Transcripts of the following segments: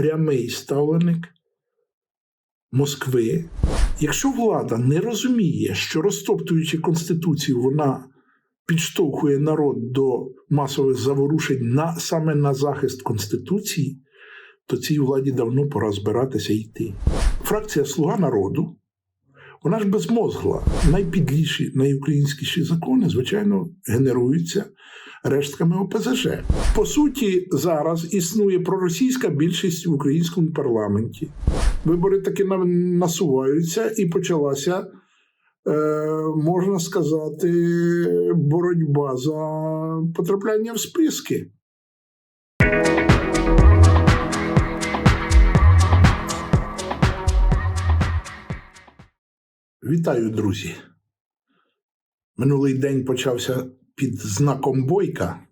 прямий ставленик Москви. Якщо влада не розуміє, що розтоптуючи Конституцію, вона підштовхує народ до масових заворушень на, саме на захист Конституції, то цій владі давно пора збиратися йти. Фракція Слуга народу, вона ж безмозгла. Найпідліші, найукраїнськіші закони, звичайно, генеруються рештками ОПЗЖ. По суті, зараз існує проросійська більшість в українському парламенті. Вибори таки насуваються, і почалася, е, можна сказати, боротьба за потрапляння в списки. Вітаю, друзі. Минулий день почався під знаком бойка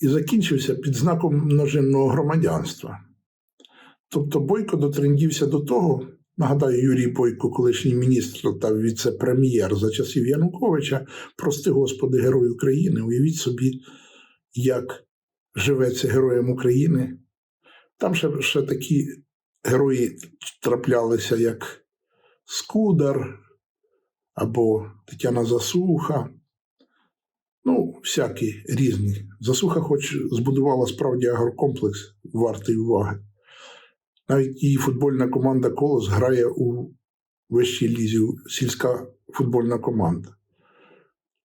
і закінчився під знаком множинного громадянства. Тобто Бойко дотрендівся до того, нагадаю, Юрій Бойко, колишній міністр та віце-прем'єр за часів Януковича, прости Господи, Герой України. Уявіть собі, як живеться героєм України. Там ще, ще такі герої траплялися, як Скудар або Тетяна Засуха. Ну, всякі різні. Засуха, хоч збудувала справді агрокомплекс вартий уваги. Навіть її футбольна команда Колос грає у вищій лізі, сільська футбольна команда.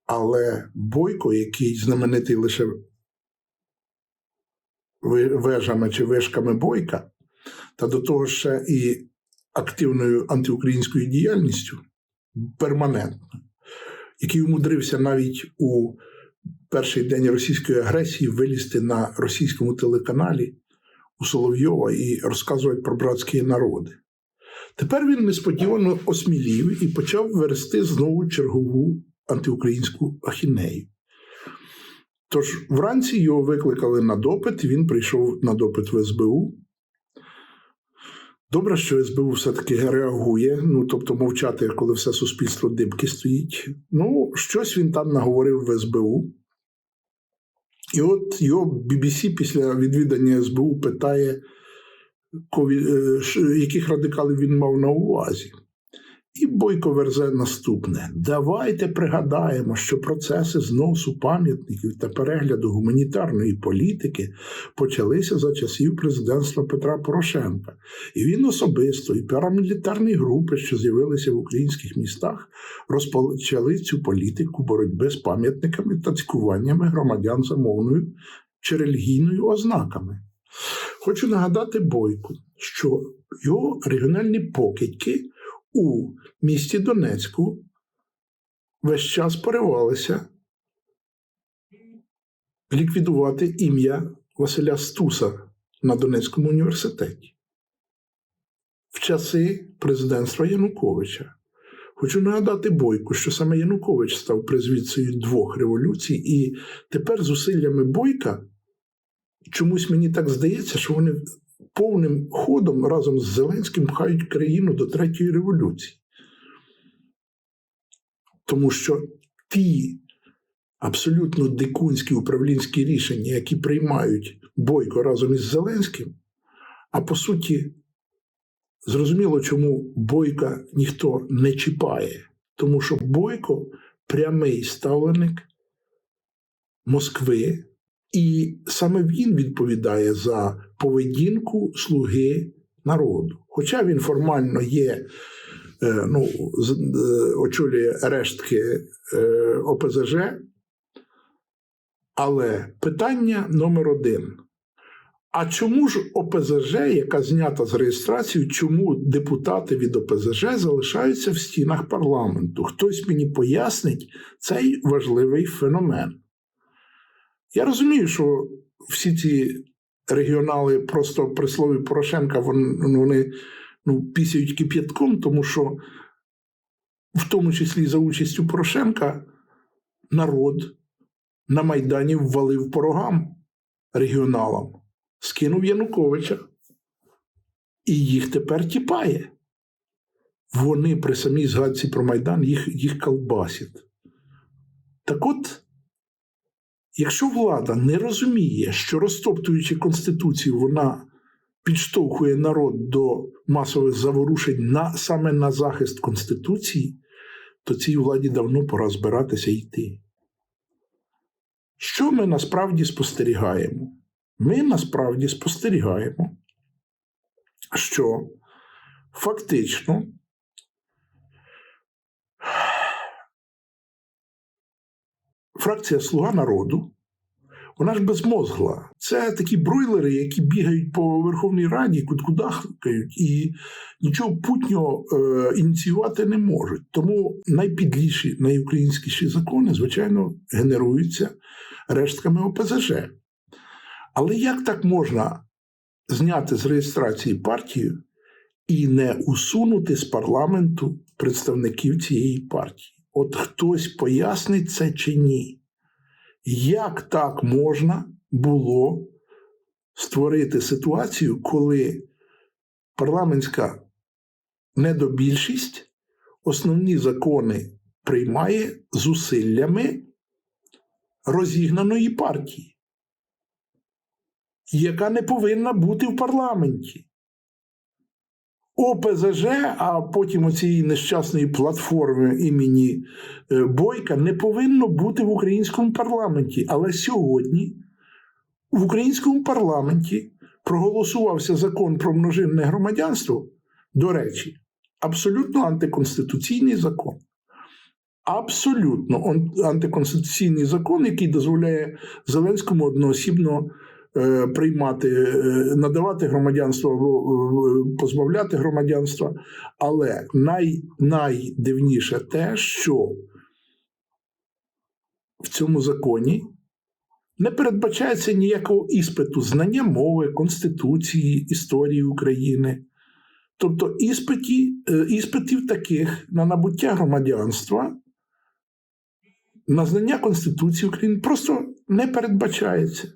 Але Бойко, який знаменитий лише вежами чи вишками Бойка, та до того ще і активною антиукраїнською діяльністю перманентно, який умудрився навіть у перший день російської агресії вилізти на російському телеканалі у Соловйова і розказувати про братські народи. Тепер він несподівано осмілів і почав версти знову чергову антиукраїнську ахінею. Тож вранці його викликали на допит, він прийшов на допит в СБУ. Добре, що СБУ все-таки реагує, ну тобто мовчати, коли все суспільство дибки стоїть. Ну, щось він там наговорив в СБУ. І от його BBC після відвідання СБУ питає, е, яких радикалів він мав на увазі. І Бойко верзе наступне: давайте пригадаємо, що процеси зносу пам'ятників та перегляду гуманітарної політики почалися за часів президентства Петра Порошенка. І він особисто, і парамілітарні групи, що з'явилися в українських містах, розпочали цю політику боротьби з пам'ятниками та цькуваннями громадян за мовною чи релігійною ознаками. Хочу нагадати Бойку, що його регіональні покидьки у місті Донецьку весь час поривалися ліквідувати ім'я Василя Стуса на Донецькому університеті в часи президентства Януковича. Хочу нагадати Бойку, що саме Янукович став призвідцею двох революцій, і тепер зусиллями Бойка чомусь мені так здається, що вони повним ходом разом з Зеленським пхають країну до третьої революції. Тому що ті абсолютно дикунські управлінські рішення, які приймають Бойко разом із Зеленським, а по суті, зрозуміло, чому Бойка ніхто не чіпає. Тому що Бойко прямий ставленик Москви, і саме він відповідає за поведінку слуги народу. Хоча він формально є, ну, е, очолює рештки е, ОПЗЖ, але питання номер один. А чому ж ОПЗЖ, яка знята з реєстрації, чому депутати від ОПЗЖ залишаються в стінах парламенту? Хтось мені пояснить цей важливий феномен. Я розумію, що всі ці регіонали просто при слові Порошенка ну, вони ну, пісяють кип'ятком, тому що, в тому числі за участю Порошенка, народ на Майдані ввалив по рогам регіоналам, скинув Януковича. І їх тепер тіпає. Вони при самій згадці про Майдан їх, їх колбасять. Так от, якщо влада не розуміє, що розтоптуючи Конституцію, вона підштовхує народ до масових заворушень на, саме на захист Конституції, то цій владі давно пора збиратися йти. Що ми насправді спостерігаємо? Ми насправді спостерігаємо, що фактично фракція Слуга народу, вона ж безмозгла. Це такі бройлери, які бігають по Верховній Раді, куткудахкають і нічого путнього е, ініціювати не можуть. Тому найпідліші, найукраїнськіші закони, звичайно, генеруються рештками ОПЗЖ. Але як так можна зняти з реєстрації партію і не усунути з парламенту представників цієї партії? От хтось пояснить це чи ні? Як так можна було створити ситуацію, коли парламентська недобільшість основні закони приймає зусиллями розігнаної партії, яка не повинна бути в парламенті? ОПЗЖ, а потім оцієї нещасної платформи імені е, Бойка не повинно бути в українському парламенті. Але сьогодні в українському парламенті проголосувався закон про множинне громадянство. До речі, абсолютно антиконституційний закон. Абсолютно антиконституційний закон, який дозволяє Зеленському одноосібно приймати, е, надавати громадянство е, позбавляти громадянства. Але най, найдивніше те, що в цьому законі не передбачається ніякого іспиту знання мови, Конституції, історії України. Тобто іспиті, е, іспитів таких на набуття громадянства, на знання Конституції України просто не передбачається.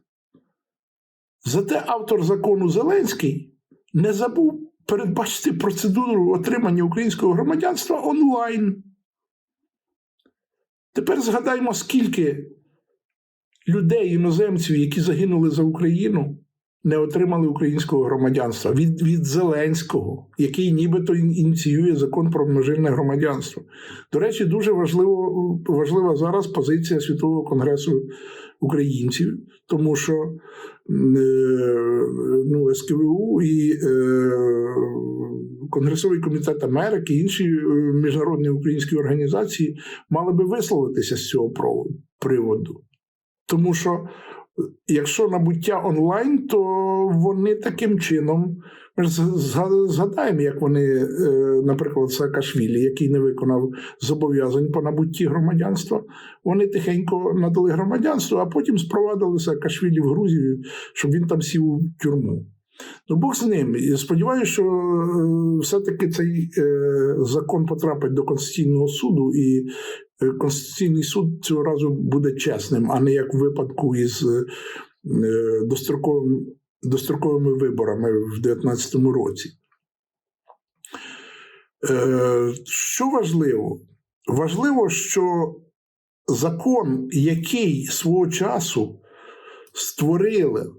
Зате автор закону Зеленський не забув передбачити процедуру отримання українського громадянства онлайн. Тепер згадаймо, скільки людей, іноземців, які загинули за Україну, не отримали українського громадянства від, від Зеленського, який нібито ініціює закон про множинне громадянство. До речі, дуже важливо, важлива зараз позиція Світового конгресу українців, тому що е, ну, СКВУ і е, Конгресовий комітет Америки, і інші е, міжнародні українські організації мали би висловитися з цього приводу. Тому що якщо набуття онлайн, то вони таким чином. Ми ж згадаємо, як вони, е, наприклад, Саакашвілі, який не виконав зобов'язань по набутті громадянства, вони тихенько надали громадянство, а потім спровадили Саакашвілі в Грузію, щоб він там сів у тюрму. Ну, Бог з ним. І Сподіваюся, що е, все-таки цей е, закон потрапить до Конституційного суду, і Конституційний суд цього разу буде чесним, а не як в випадку із е, достроковим, достроковими виборами в 2019 році. Е, Що важливо? Важливо, що закон, який свого часу створили е,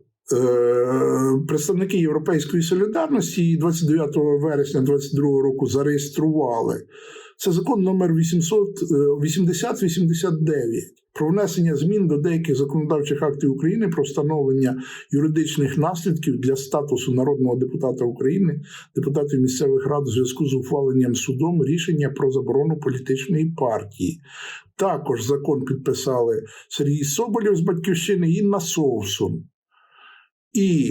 представники Європейської солідарності і 29 вересня 2022 року зареєстрували. Це закон номер 800, е, 8089 про внесення змін до деяких законодавчих актів України про встановлення юридичних наслідків для статусу народного депутата України, депутатів місцевих рад у зв'язку з ухваленням судом рішення про заборону політичної партії. Також закон підписали Сергій Соболєв з Батьківщини і Інна Совсун. І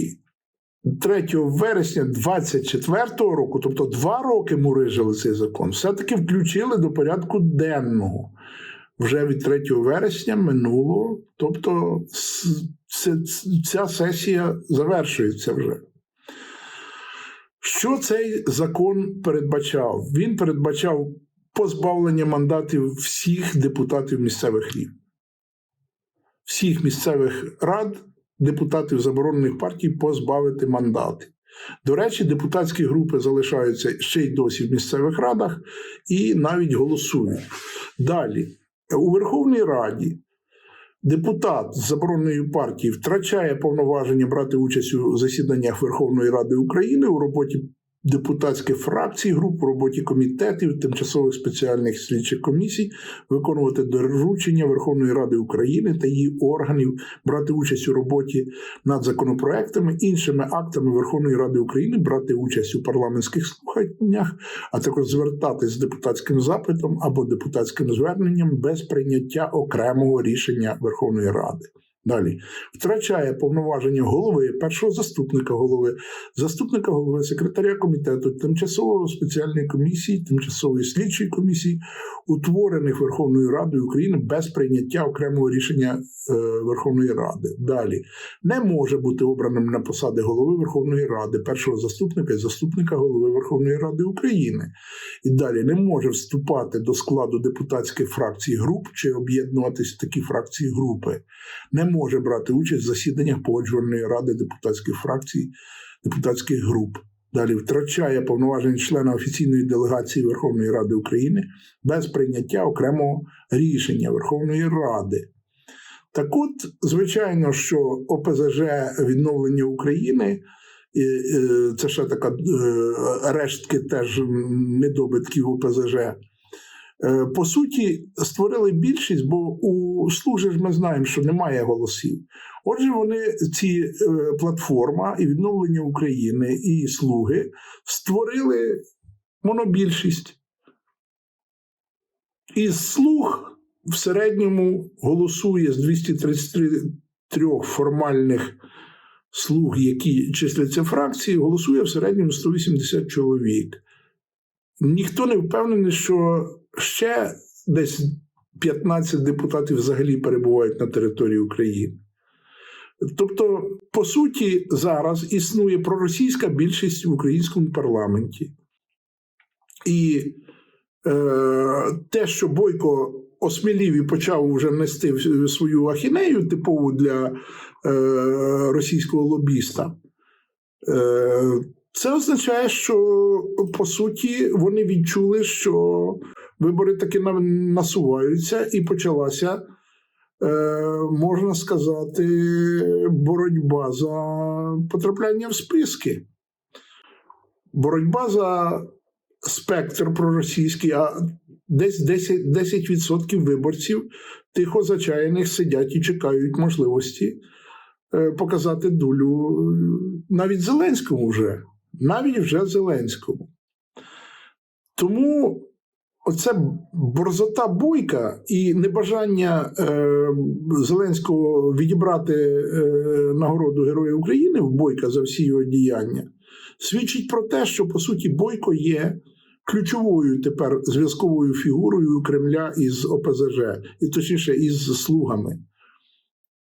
3 вересня 24 року, тобто два роки мурижили цей закон, все-таки включили до порядку денного. Вже від 3 вересня минуло, тобто ця сесія завершується вже. Що цей закон передбачав? Він передбачав позбавлення мандатів всіх депутатів місцевих рівнів, всіх місцевих рад, депутатів заборонених партій позбавити мандати. До речі, депутатські групи залишаються ще й досі в місцевих радах і навіть голосують. Далі, у Верховній Раді депутат з забороненої партії втрачає повноваження брати участь у засіданнях Верховної Ради України у роботі депутатських фракцій, груп, у роботі комітетів, тимчасових спеціальних слідчих комісій, виконувати доручення Верховної Ради України та її органів, брати участь у роботі над законопроектами, іншими актами Верховної Ради України, брати участь у парламентських слуханнях, а також звертатись з депутатським запитом або депутатським зверненням без прийняття окремого рішення Верховної Ради. Далі втрачає повноваження голови, першого заступника голови, заступника голови, секретаря комітету, тимчасової спеціальної комісії, тимчасової слідчої комісії, утворених Верховною Радою України без прийняття окремого рішення е, Верховної Ради. Далі не може бути обраним на посади голови Верховної Ради, першого заступника і заступника голови Верховної Ради України. І далі не може вступати до складу депутатських фракцій груп чи об'єднуватись в такі фракції групи. Не може брати участь в засіданнях погоджувальної ради депутатських фракцій, депутатських груп. Далі втрачає повноваження члена офіційної делегації Верховної Ради України без прийняття окремого рішення Верховної Ради. Так от, звичайно, що ОПЗЖ відновлення України. і, Це ще така е, рештки теж недобитків ОПЗЖ. Е, По суті, створили більшість, бо у службі ж ми знаємо, що немає голосів. Отже, вони ці е, платформа і відновлення України і слуги створили монобільшість. Із слуг в середньому голосує з 233 формальних слуг, які числяться фракції, голосує в середньому 180 чоловік. Ніхто не впевнений, що ще десь 15 депутатів взагалі перебувають на території України. Тобто, по суті, зараз існує проросійська більшість в українському парламенті. І е, те, що Бойко осмілів і почав вже нести свою ахінею, типову для е, російського лобіста, е, це означає, що по суті вони відчули, що вибори таки насуваються, і почалася, е, можна сказати, боротьба за потрапляння в списки. Боротьба за спектр проросійський, а десь 10%, 10% виборців тихо зачаяних сидять і чекають можливості е, показати дулю е, навіть Зеленському вже, навіть вже Зеленському. Тому оце борзота бойка і небажання е, Зеленського відібрати е, нагороду Героя України в бойка за всі його діяння свідчить про те, що по суті Бойко є ключовою тепер зв'язковою фігурою Кремля із ОПЗЖ, і точніше із слугами.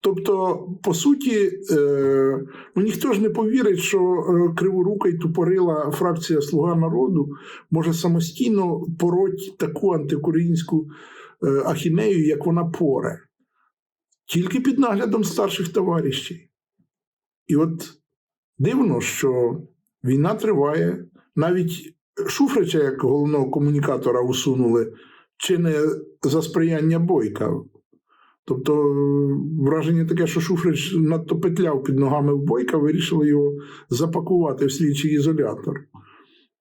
Тобто, по суті, е, ну ніхто ж не повірить, що е, криворука і тупорила фракція Слуга народу може самостійно пороть таку антиукраїнську е, ахінею, як вона поре, тільки під наглядом старших товаришів. І от дивно, що війна триває. Навіть Шуфрича, як головного комунікатора, усунули, чи не за сприяння бойка. Тобто е, враження таке, що Шуфрич надто петляв під ногами в бойка, вирішили його запакувати в слідчий ізолятор.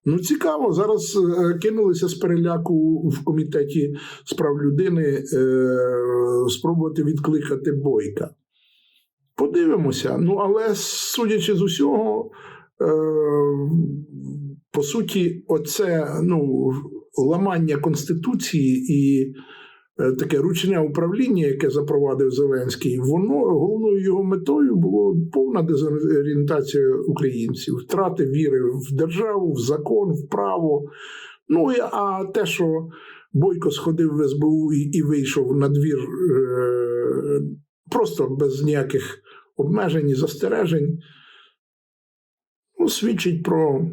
Ну, цікаво, зараз е, кинулися з переляку в комітеті справ людини е, спробувати відкликати бойка. Подивимося. Ну, але судячи з усього, е, по суті, оце ну, ламання Конституції і таке ручне управління, яке запровадив Зеленський, воно головною його метою було повна дезорієнтація українців, втрати віри в державу, в закон, в право. Ну а те, що Бойко сходив в СБУ і, і вийшов на двір е, просто без ніяких обмежень і застережень, ну, свідчить про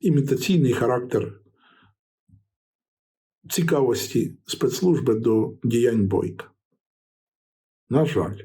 імітаційний характер цікавості спецслужби до діянь Бойка. На жаль.